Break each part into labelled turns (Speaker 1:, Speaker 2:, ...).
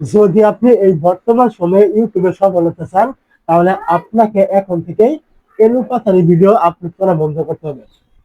Speaker 1: যদি আপনি এই বর্তমান সময়ে ইউটিউবে সফল হতে চান, তাহলে আপনাকে এখন থেকেই এলোপাতারি ভিডিও আপলোড করা বন্ধ করতে হবে।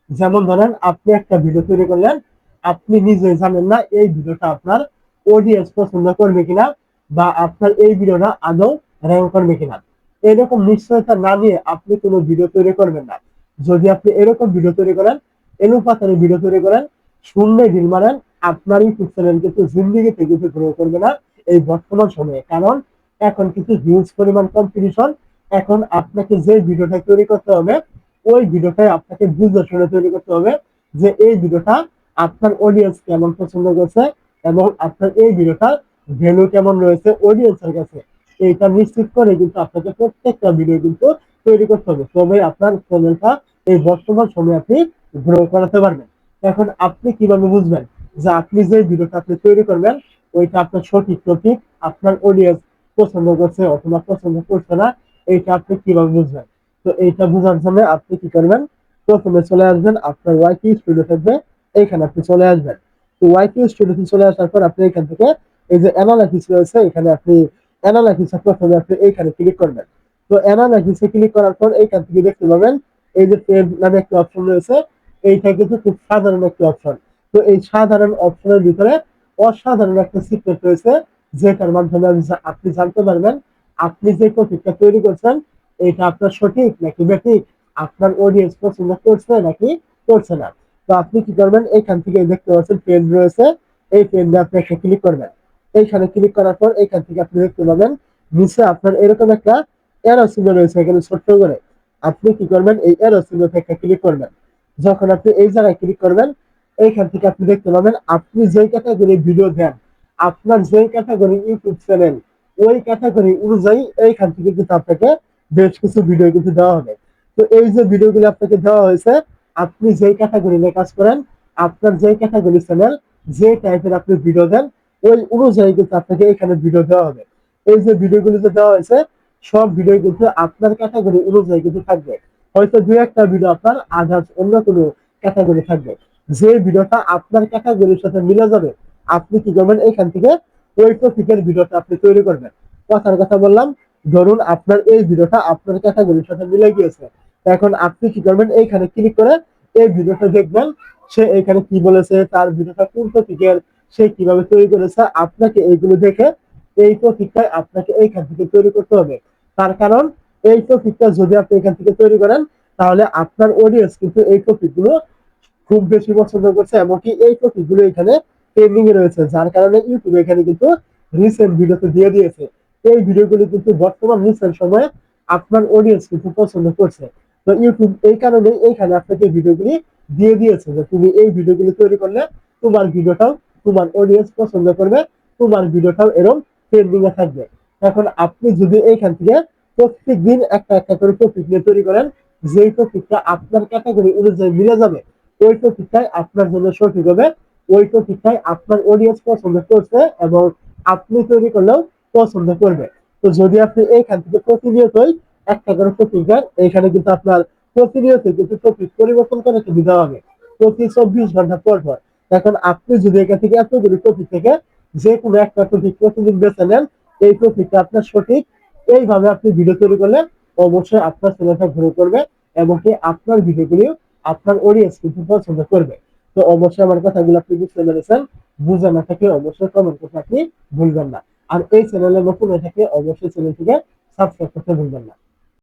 Speaker 1: যেমন ধরেন, আপনি একটা ভিডিও তৈরি করলেন, আপনি নিজে জানেন না এই ভিডিওটা আপনার অডিয়েন্স পছন্দ করবে কিনা, বা আপনার এই ভিডিওটা আদৌ র্যাঙ্ক করবে কিনা। এরকম নিশ্চয়তা না নিয়ে আপনি কোনো ভিডিও তৈরি করবেন না। যদি আপনি এরকম ভিডিও তৈরি করেন এলোপাতারি ভিডিও তৈরি করেন শূন্য দিন মারেন, আপনার ইউটিউব চ্যানেল কিন্তু জিন্দিগিতে কিন্তু গ্রো করবে না। এই বর্তমান সময়ে। কারণ এখন কিন্তু হিউজ পরিমাণ কম্পিটিশন এখন আপনাকে যে ভিডিওটা তৈরি করতে হবে, ওই ভিডিওটাই আপনাকে বুঝে শুনে তৈরি করতে হবে যে এই ভিডিওটা আপনার অডিয়েন্স কেমন পছন্দ করছে এবং আপনার এই ভিডিওটার ভ্যালু কেমন রয়েছে অডিয়েন্সের কাছে। এইটা নিশ্চিত করে কিন্তু আপনাকে প্রত্যেকটা ভিডিও কিন্তু তৈরি করতে হবে। তবে আপনার চ্যানেলটা এই বর্তমান সময়ে আপনি গ্রো করাতে পারবেন। এখন আপনি কীভাবে বুঝবেন যে আপনি যে ভিডিওটা আপনি তৈরি করবেন ওইটা আপনার সঠিক টপিক আপনার অডিয়েন্স পছন্দ করছে অথবা পছন্দ করছে না, এইটা আপনি কীভাবে বুঝবেন? তো এইটা বোঝার জন্য আপনি কি করবেন? প্রথমে চলে আসবেন, আপনার ওয়াইকি স্টুডিও থাকবে, এইখানে আপনি চলে আসবেন। তো ওয়াইকি স্টুডিওতে চলে আসার পর আপনি এখান থেকে এই যে অ্যানালাইসিস রয়েছে, এখানে আপনি অ্যানালাইসিস প্রথমে আপনি এইখানে ক্লিক করবেন। তো অ্যানালাইসিসে ক্লিক করার পর এইখান থেকে দেখতে পাবেন, এই যে পেন নামে একটি অপশন রয়েছে, এইটা কিন্তু খুব সাধারণ একটি অপশন তো এই সাধারণ অপশনের ভিতরে অসাধারণ একটা সিক্রেট রয়েছে, যেটার মাধ্যমে আপনি- জানতে পারবেন আপনি যে টপিকটা তৈরি করছেন, এটা আপনার সঠিক নাকি বেঠিক? আপনার অডিয়েন্স পছন্দ করছে নাকি করছে না? তো আপনি কি করবেন এইখান থেকে দেখতে পাচ্ছেন পেন রয়েছে, এই পেনে আপনি একটা ক্লিক করবেন। এইখানে ক্লিক করার পর এইখান থেকে আপনি দেখতে পাবেন, নিচে আপনার এরকম একটা এরো চিহ্ন রয়েছে এখানে ছোট্ট করে। আপনি কি করবেন, এই এরো চিহ্নতে একটা ক্লিক করবেন। যখন আপনি এই জায়গায় ক্লিক করবেন এইখান থেকে আপনি দেখতে পাবেন, আপনি যেই ক্যাটাগরি ভিডিও দেন, আপনার যেই ক্যাটাগরি ইউটিউব চ্যানেল ওই ক্যাটাগরি অনুযায়ী এইখান থেকে কিন্তু আপনাকে বেশ কিছু ভিডিও কিন্তু দেওয়া হবে। তো এই যে ভিডিওগুলো আপনাকে দেওয়া হয়েছে, আপনি যেই ক্যাটাগরি নিয়ে কাজ করেন, আপনার যেই ক্যাটাগরি চ্যানেল যে টাইপের আপনি ভিডিও দেন, ওই অনুযায়ী কিন্তু আপনাকে এখানে ভিডিও দেওয়া হবে। এই যে ভিডিওগুলো যে দেওয়া হয়েছে, সব ভিডিও কিন্তু আপনার ক্যাটাগরি অনুযায়ী কিন্তু থাকবে। হয়তো দু একটা ভিডিও আপনার আদার্স অন্য কোনো ক্যাটাগরি থাকবে। যে ভিডিওটা আপনার ক্যাটাগরির সাথে মিলে যাবে, আপনি কি করবেন? এখান থেকে ওই টপিকের ভিডিওটা আপনি তৈরি করবেন। কথার কথা বললাম, ধরুন আপনার এই ভিডিওটা আপনার ক্যাটাগরির সাথে মিলে গিয়েছে। এখন আপনি কি করবেন? এইখানে ক্লিক করে এই ভিডিওটা দেখবেন, সে এখানে কি বলেছে, তার ভিডিওটা কোন টপিকের সে কীভাবে তৈরি করেছে, আপনাকে এইগুলো দেখে এই টপিকটাই আপনাকে এইখান থেকে তৈরি করতে হবে। তার কারণ, এই টপিকটা যদি আপনি এখান থেকে তৈরি করেন, তাহলে আপনার অডিয়েন্স কিন্তু এই টপিকগুলো খুব বেশি পছন্দ করছে, এমনকি এই টপিকগুলো এখানে ট্রেন্ডিং এ রয়েছে, যার কারণে ইউটিউব এখানে কিন্তু রিসেন্ট ভিডিওতে দিয়ে দিয়েছে। এই ভিডিওগুলো কিন্তু বর্তমান রিসেন্ট সময়ে আপনার অডিয়েন্স কিন্তু পছন্দ করছে। তো ইউটিউব এই কারণে এইখানে আপনাকে ভিডিওগুলি দিয়ে দিয়েছে যে তুমি এই ভিডিওগুলি তৈরি করলে তোমার ভিডিওটাও তোমার অডিয়েন্স পছন্দ করবে, তোমার ভিডিওটাও এরকম ট্রেন্ডিং এ থাকবে। এখন আপনি যদি এইখান থেকে প্রত্যেক দিন একটা একটা করে টপিক নিয়ে তৈরি করেন, যেই টপিকটা আপনার ক্যাটাগরি অনুযায়ী মিলে যাবে ওই টপিকটাই আপনার জন্য সঠিক হবে। ওই টপিকটাই আপনার অডিয়েন্স পছন্দ করছে এবং আপনি তৈরি করলেও পছন্দ করবে। তো যদি আপনি এইখান থেকে প্রতিনিয়তই একটা করে টপিক এইখানে কিন্তু আপনার প্রতিনিয়ত কিন্তু টপিক পরিবর্তন করে সুবিধা হবে। প্রতি চব্বিশ ঘণ্টা পর পর। এখন আপনি যদি এখান থেকে এতগুলি টপিক থেকে যে কোনো একটা টপিক প্রতিদিন বেছে নেন, এই টপিকটা আপনার সঠিক। এইভাবে আপনি ভিডিও তৈরি করলে অবশ্যই আপনার চ্যানেলটা গ্রো করবে এবং কি আপনার ভিডিওগুলিও আপনার অডিয়েন্স কিন্তু পছন্দ করবে। তো অবশ্যই আমার কথাগুলো আপনি বুঝতে পেরেছেন। বুঝে না থাকে অবশ্যই কমেন্ট করতে আপনি ভুলবেন না। আর এই চ্যানেলে নতুন হয়ে থাকলে অবশ্যই চ্যানেলটিকে সাবস্ক্রাইব করতে ভুলবেন না।